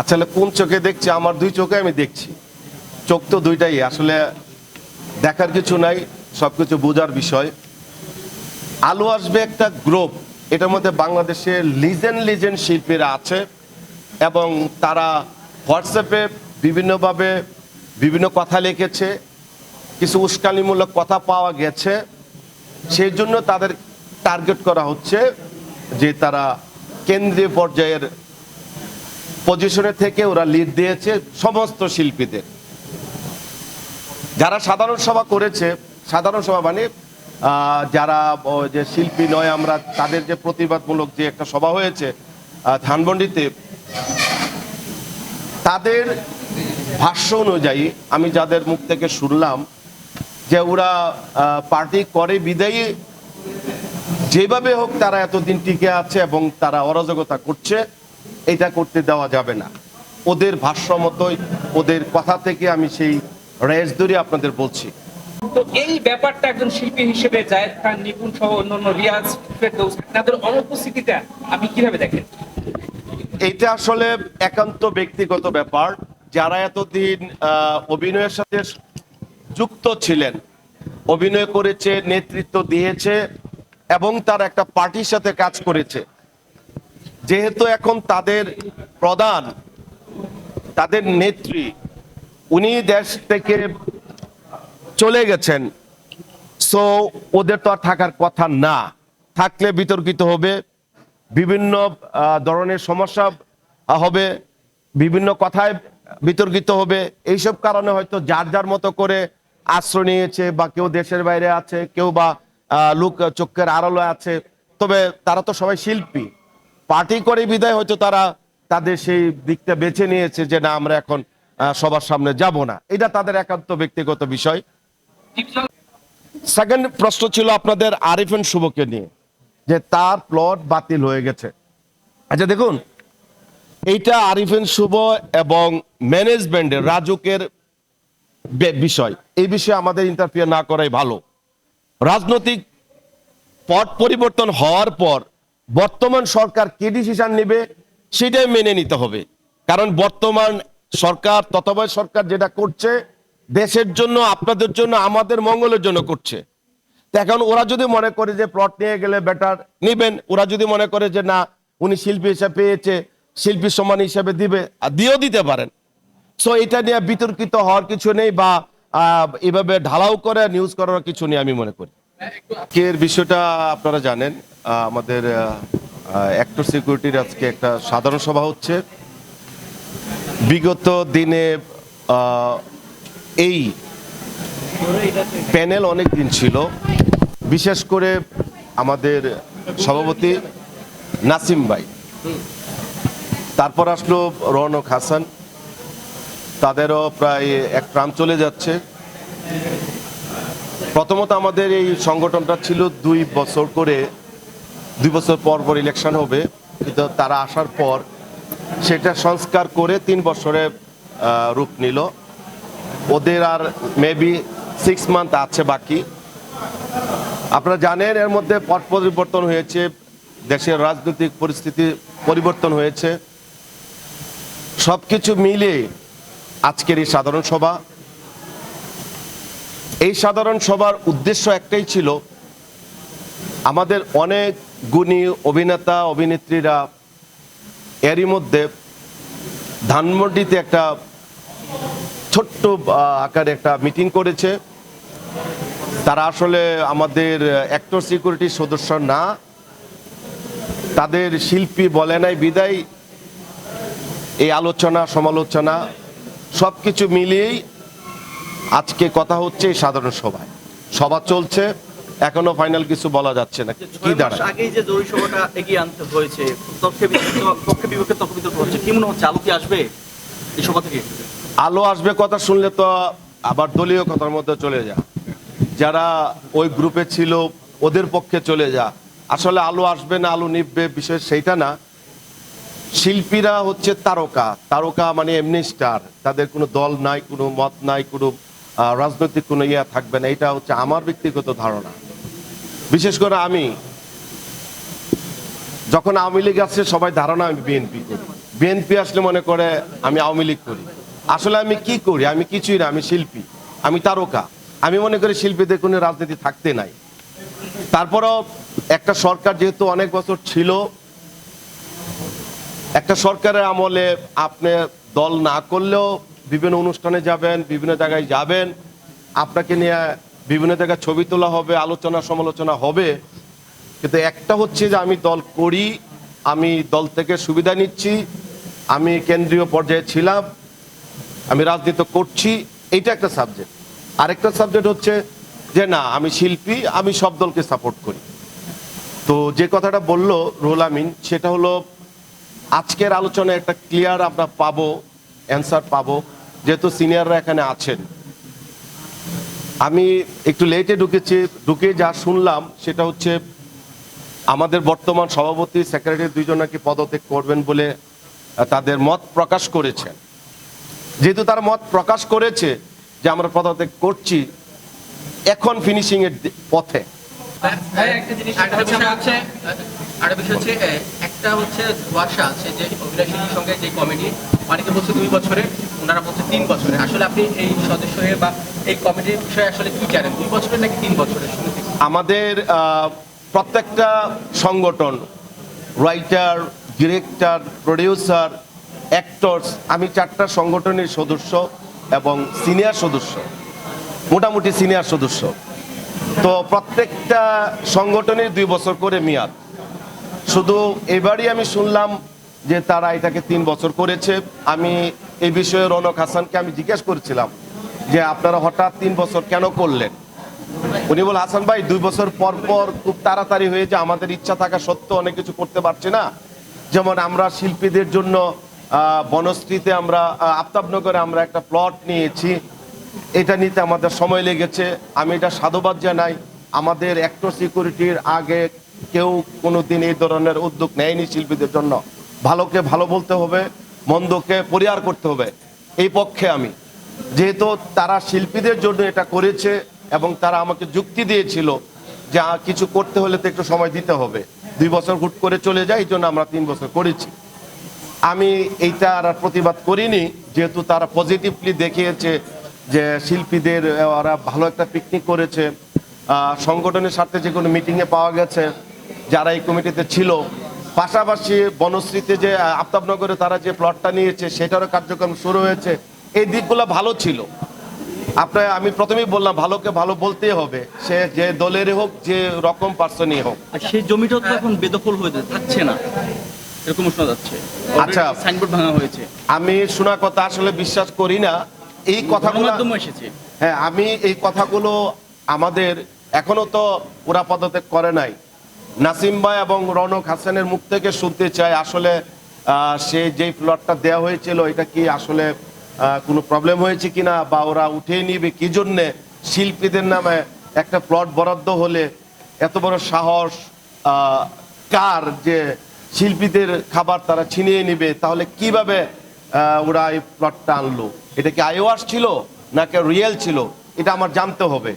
আসলে কোন চোখে দেখছি? আমার দুই চোখে আমি দেখছি। চোখ তো দুইটাই, আসলে দেখার কিছু নাই, সবকিছু বোঝার বিষয়। আলো আসবে একটা গ্রুপ এটার মধ্যে বাংলাদেশে লিজেন্ড লিজেন্ড শিল্পীরা আছে, এবং তারা হোয়াটসঅ্যাপে বিভিন্নভাবে বিভিন্ন কথা লিখেছে, কিছু উস্কানিমূলক কথা পাওয়া গেছে। সেই জন্য তাদের টার্গেট করা হচ্ছে যে তারা কেন্দ্রীয় পর্যায়ের পজিশনে থেকে ওরা লিড দিয়েছে সমস্ত শিল্পীদের। যারা সাধারণ সভা করেছে, সাধারণ সভা মানে যারা যে শিল্পী নয় আমরা, তাদের যে প্রতিবাদমূলক যে একটা সভা হয়েছে ধানমন্ডিতে, তাদের ভাষ্য অনুযায়ী, আমি যাদের মুখ থেকে শুনলাম, যে ওরা পার্টি করে বিদায়ী, যেভাবে হোক তারা এতদিন টিকে আছে এবং তারা অরাজকতা করছে। এটা করতে দেওয়া যাবে না। ওদের ভাষ্য মতোই ওদের কথা থেকে আমি সেই রেস ধরে আপনাদের বলছি। তো এই ব্যাপারটা একজন শিল্পী হিসেবে জায়েদ খান নিপুণ সহ অন্যান্য রিয়াজ তাদের অনুপস্থিতিটা আপনি কীভাবে দেখেন? এটা আসলে একান্ত ব্যক্তিগত ব্যাপার। যারা এতদিন আহ, অভিনয়ের সাথে যুক্ত ছিলেন অভিনয় করেছে নেতৃত্ব দিয়েছে এবং তার একটা পার্টির সাথে কাজ করেছে যেহেতু এখন তাদের প্রধান, তাদের নেত্রী, উনি দেশ থেকে চলে গেছেন। সো ওদের তো আর থাকার কথা না। থাকলে বিতর্কিত হবে, বিভিন্ন ধরনের সমস্যা হবে, বিভিন্ন কথায় বিতর্কিত হবে। এইসব কারণে হয়তো যার যার মতো করে আশ্রয় নিয়েছে বা কেউ দেশের বাইরে আছে, কেউ বা লোক চোখের আড়ালে আছে। তবে তারা তো সবাই শিল্পী। পার্টি করে বিদায় হয়তো তারা তাদের সেই দিকটা বেছে নিয়েছে যে না, আমরা এখন সবার সামনে যাব না। এটা তাদের একান্ত ব্যক্তিগত বিষয়। সেকেন্ড প্রশ্ন ছিল আপনাদের আরিফেন শুভকে নিয়ে, যে তার প্লট বাতিল হয়ে গেছে। আচ্ছা দেখুন, এইটা আরিফেন শুভ এবং ম্যানেজমেন্টের রাজুকের বিষয়। এই বিষয়ে আমাদের ইন্টারফিয়ার না করাই ভালো। রাজনৈতিক পট পরিবর্তন হওয়ার পর বর্তমান সরকার কি ডিসিশন নেবে, সেটাই মেনে নিতে হবে। কারণ বর্তমান সরকার, তত্ত্বাবধায়ক সরকার যেটা করছে, দেশের জন্য, আপনাদের জন্য, আমাদের মঙ্গলের জন্য করছে। এখন ওরা যদি মনে করে যে প্লট নিয়ে গেলে বেটার নিবেন, ওরা যদি মনে করে যে না, উনি শিল্পী হিসাবে পেয়েছে, শিল্পী সম্মান হিসাবে দিবে, আর দিয়েও দিতে পারেন। সো এটা নিয়ে বিতর্কিত হওয়ার কিছু নেই বা এভাবে ঢালাও করে নিউজ করার কিছু নেই আমি মনে করি। আজকের বিষয়টা আপনারা জানেন আমাদের অ্যাক্টর সিকিউরিটির আজকে একটা সাধারণ সভা হচ্ছে। বিগত দিনে এই প্যানেল অনেক দিন ছিল। বিশেষ করে আমাদের সভাপতি নাসিম ভাই। তারপর আসলো রৌনক হাসান। তাদেরও প্রায় এক ট্রাম চলে যাচ্ছে। প্রথমত আমাদের এই সংগঠনটা ছিল দুই বছর করে, দুই বছর পর পর ইলেকশন হবে। কিন্তু তারা আসার পর সেটা সংস্কার করে তিন বছরে রূপ নিল। ওদের আর মেবি সিক্স মান্থ আছে বাকি। আপনারা জানেন, এর মধ্যে পট পরিবর্তন হয়েছে, দেশের রাজনৈতিক পরিস্থিতি পরিবর্তন হয়েছে। সবকিছু মিলে আজকের এই সাধারণ সভা এই সাধারণ সভার উদ্দেশ্য একটাই ছিল আমাদের অনেক গুণী অভিনেতা, অভিনেত্রীরা এরই মধ্যে ধানমন্ডিতে একটা ছোট্ট আকারে একটা মিটিং করেছে। তারা আসলে আমাদের অ্যাক্টর সিকিউরিটির সদস্য না। তাদের শিল্পী বলে নাই বিদায়। এই আলোচনা, সমালোচনা সব কিছু মিলিয়েই আজকে কথা হচ্ছে সাধারণ সভায়। সভা চলছে এখনও ফাইনাল কিছু বলা যাচ্ছে না। কি দাঁড়ায়? আগেই যে জরুরি সভাটা এগিয়ে আনতে হয়েছে পক্ষে বিপক্ষে তর্ক বিতর্ক হচ্ছে। কি মনে হচ্ছে আলো কি আসবে এই সভা থেকে? আলো আসবে কথা শুনলে তো আবার দলীয় কথার মধ্যে চলে যা। যারা ওই গ্রুপে ছিল ওদের পক্ষে চলে যা। আসলে আলো আসবে না আলো নিববে বিষয় সেইটা না। শিল্পীরা হচ্ছে তারকা। তারকা মানে এমনি স্টার তাদের কোনো দল নাই কোনো মত নাই কোনো রাজনৈতিক কোনো ইয়া থাকবে না, এটা হচ্ছে আমার ব্যক্তিগত ধারণা। বিশেষ করে আমি, যখন আওয়ামী লীগ আসছে, সবাই ধারণা আমি বিএনপি করি। বিএনপি আসলে মনে করে আমি আওয়ামী লীগ করি। আসলে আমি কি করি? আমি কিছুই না, আমি শিল্পী, আমি তারকা। আমি মনে করি শিল্পীদের কোনো রাজনীতি থাকতে নাই। তারপরও একটা সরকার যেহেতু অনেক বছর ছিল, একটা সরকারের আমলে আপনি দল না করলেও বিভিন্ন অনুষ্ঠানে যাবেন, বিভিন্ন জায়গায় যাবেন। আপনাকে নিয়ে বিভিন্ন জায়গায় ছবি তোলা হবে, আলোচনা, সমালোচনা হবে। কিন্তু একটা হচ্ছে যে আমি দল করি, আমি দল থেকে সুবিধা নিচ্ছি, আমি কেন্দ্রীয় পর্যায়ে ছিলাম, আমি রাজনীতি করছি, এইটা একটা সাবজেক্ট আরেকটা সাবজেক্ট হচ্ছে যে না, আমি শিল্পী, আমি সব দলকে সাপোর্ট করি। তো যে কথাটা বলল রুহুল আমিন, সেটা হলো আজকের আলোচনায় একটা ক্লিয়ার আমরা পাবো অ্যান্সার পাবো। যেহেতু সিনিয়ররা এখানে আছেন। আমি একটু লেটে ঢুকেছি, ঢুকে যা শুনলাম সেটা হচ্ছে আমাদের বর্তমান সভাপতি সেক্রেটারি দুইজন নাকি পদত্যাগ করবেন বলে তাদের মত প্রকাশ করেছেন। যেহেতু তারা মত প্রকাশ করেছে যে আমরা পদত্যাগ করছি, এখন ফিনিশিং এর পথে। একটা জিনিস একটা হচ্ছে ধোয়াশা আছে, যে অভিনয় শিল্পীর সঙ্গে যে কমেডি অনেকে বলছে দুই বছরে, ওনারা বলছে তিন বছরে। আসলে আপনি এই সদস্য হয়ে বা এই কমিটির বিষয়ে আসলে কি জানেন? দুই বছরের নাকি তিন বছরের আমাদের প্রত্যেকটা সংগঠন রাইটার ডিরেক্টর প্রডিউসার অ্যাক্টরস আমি চারটা সংগঠনের সদস্য এবং সিনিয়র সদস্য, মোটামুটি সিনিয়র সদস্য। তো প্রত্যেকটা সংগঠনের দুই বছর করে মেয়াদ। শুধু এবারই আমি শুনলাম যে তারা এটাকে তিন বছর করেছে। আমি এই বিষয়ে রনক হাসানকে আমি জিজ্ঞেস করেছিলাম যে আপনারা হঠাৎ তিন বছর কেন করলেন? উনি বল হাসান ভাই, দুই বছর পর পর খুব তাড়াতাড়ি হয়ে যে আমাদের ইচ্ছা থাকা সত্ত্বেও অনেক কিছু করতে পারছি না। যেমন আমরা শিল্পীদের জন্য বনশ্রীতে আমরা আফতাবনগরে আমরা একটা প্লট নিয়েছি। এটা নিতে আমাদের সময় লেগেছে। আমি এটা সাধুবাদ জানাই। আমাদের অ্যাক্টর সিকিউরিটির আগে কেউ কোনোদিন এই ধরনের উদ্যোগ নেয়নি শিল্পীদের জন্য। ভালোকে ভালো বলতে হবে, মন্দকে পরিহার করতে হবে, এই পক্ষে আমি। যেহেতু তারা শিল্পীদের জন্য এটা করেছে এবং তারা আমাকে যুক্তি দিয়েছিল যে কিছু করতে হলে তো একটু সময় দিতে হবে। দুই বছর হুট করে চলে যায়, এই জন্য আমরা তিন বছর করেছি। আমি এইটা আর প্রতিবাদ করিনি, যেহেতু তারা পজিটিভলি দেখিয়েছে যে, শিল্পীদের ওরা ভালো একটা পিকনিক করেছে। সংগঠনের সাথে যে কোনো মিটিংয়ে পাওয়া গেছে। যারা এই কমিটিতে ছিল পাশাপাশি বনশ্রীতে যে আফতাবনগরে তারা যে প্লটটা নিয়েছে সেটারও কার্যক্রম শুরু হয়েছে। এই দিকগুলো ভালো ছিল। আপনার আমি প্রথমেই বললাম ভালোকে ভালো বলতেই হবে। সে যে দলেরই হোক যে রকম পার্সনই হোক। সেই জমিটা তো এখন বেদখল হয়ে থাকছে না। এরকম শোনা যাচ্ছে। আচ্ছা। সাইনবোর্ড ভাঙা হয়েছে। আমি শোনা কথা আসলে বিশ্বাস করি না। এই কথাগুলো গণমাধ্যমে এসেছে। হ্যাঁ আমি এই কথাগুলো আমাদের এখনও তো ওরা পদত্যাগ করে নাই। নাসিম ভাই এবং রনক হাসানের মুখ থেকে শুনতে চাই, আসলে সে যেই প্লটটা দেওয়া হয়েছিল, এটা কি আসলে কোনো প্রবলেম হয়েছে কিনা বা ওরা উঠিয়ে নিবে? কি জন্যে শিল্পীদের নামে একটা প্লট বরাদ্দ হলে এত বড় সাহস কার যে শিল্পীদের খাবার তারা ছিনিয়ে নিবে? তাহলে কীভাবে ওরা এই প্লটটা আনলো? এটা কি আইওয়াস ছিল নাকি রিয়েল ছিল? এটা আমার জানতে হবে।